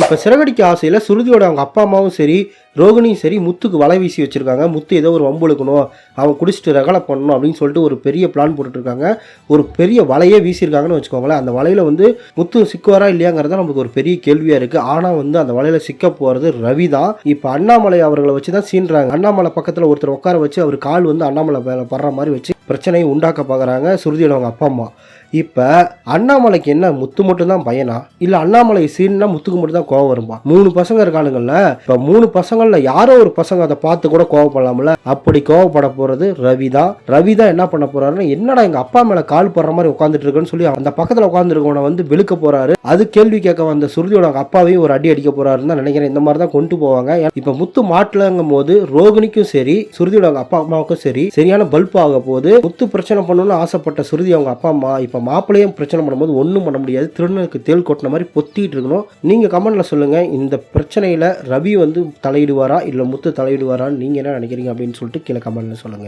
இப்போ சிறகடிக்க ஆசையில் சுருதியோட அவங்க அப்பா அம்மாவும் சரி ரோகிணியும் சரி முத்துக்கு வலை வீசி வச்சுருக்காங்க. முத்து ஏதோ ஒரு வம்பு இழுக்கணும் அவன் குடிச்சிட்டு ரகலை பண்ணணும் அப்படின்னு சொல்லிட்டு ஒரு பெரிய பிளான் போட்டுட்ருக்காங்க. ஒரு பெரிய வலையே வீசியிருக்காங்கன்னு வச்சுக்கோங்களேன். அந்த வலையில் வந்து முத்து சிக்குவாரா இல்லையாங்கிறத நமக்கு ஒரு பெரிய கேள்வியாக இருக்குது ஆனால் வந்து அந்த வலையில் சிக்க போகிறது ரவி தான். இப்போ அண்ணாமலை அவர்களை வச்சு தான் சீன்றாங்க. அண்ணாமலை பக்கத்தில் ஒருத்தர் உட்கார வச்சு அவர் கால் வந்து அண்ணாமலை மேலே படுற மாதிரி வச்சு பிரச்சனையை உண்டாக்க பார்க்குறாங்க சுருதியோட அவங்க அப்பா அம்மா. இப்போ அண்ணாமலைக்கு என்ன முத்து மட்டும் தான் பையனா? இல்லை அண்ணாமலை சீன்னா முத்துக்கு மட்டும் தான் கோவம் வருமா மூணு பசங்க இருக்கானுங்கல்ல. இப்போ மூணு பசங்க பசங்கள்ல யாரோ ஒரு பசங்க அதை பார்த்து கூட கோவப்படலாம்ல. அப்படி கோவப்பட போறது ரவி தான் ரவி தான் என்ன பண்ண போறாருன்னா என்னடா எங்க அப்பா மேல கால் போடுற மாதிரி உட்காந்துட்டு இருக்குன்னு சொல்லி அந்த பக்கத்துல உட்காந்துருக்கவனை வந்து விழுக்க போறாரு. அது கேள்வி கேட்க வந்த சுருதியோட அவங்க அப்பாவையும் ஒரு அடி அடிக்க போறாருன்னு தான் நினைக்கிறேன். இந்த மாதிரி தான் கொண்டு போவாங்க. இப்போ முத்து மாட்டலங்கும் போது ரோகிணிக்கும் சரி சுருதியோட அவங்க அப்பா அம்மாவுக்கும் சரி சரியான பல்ப் ஆக போது முத்து பிரச்சனை பண்ணணும்னு ஆசைப்பட்ட சுருதி அவங்க அப்பா அம்மா இப்போ மாப்பிள்ளையும் பிரச்சனை பண்ணும்போது ஒன்றும் பண்ண முடியாது. திருநனுக்கு தேள் கொட்டின மாதிரி பொத்திட்டு இருக்கணும். நீங்கள் கமெண்ட்ல சொல்லுங்க. இந்த பிரச்சனையில் ரவி வந்து தலையிடுவாரா? இல்லை முத்து தலையிடுவாரான்னு நீங்கள் என்ன நினைக்கிறீங்க? அப்படின்னு சொல்லிட்டு கீழே கமெண்ட்டில் சொல்லுங்க.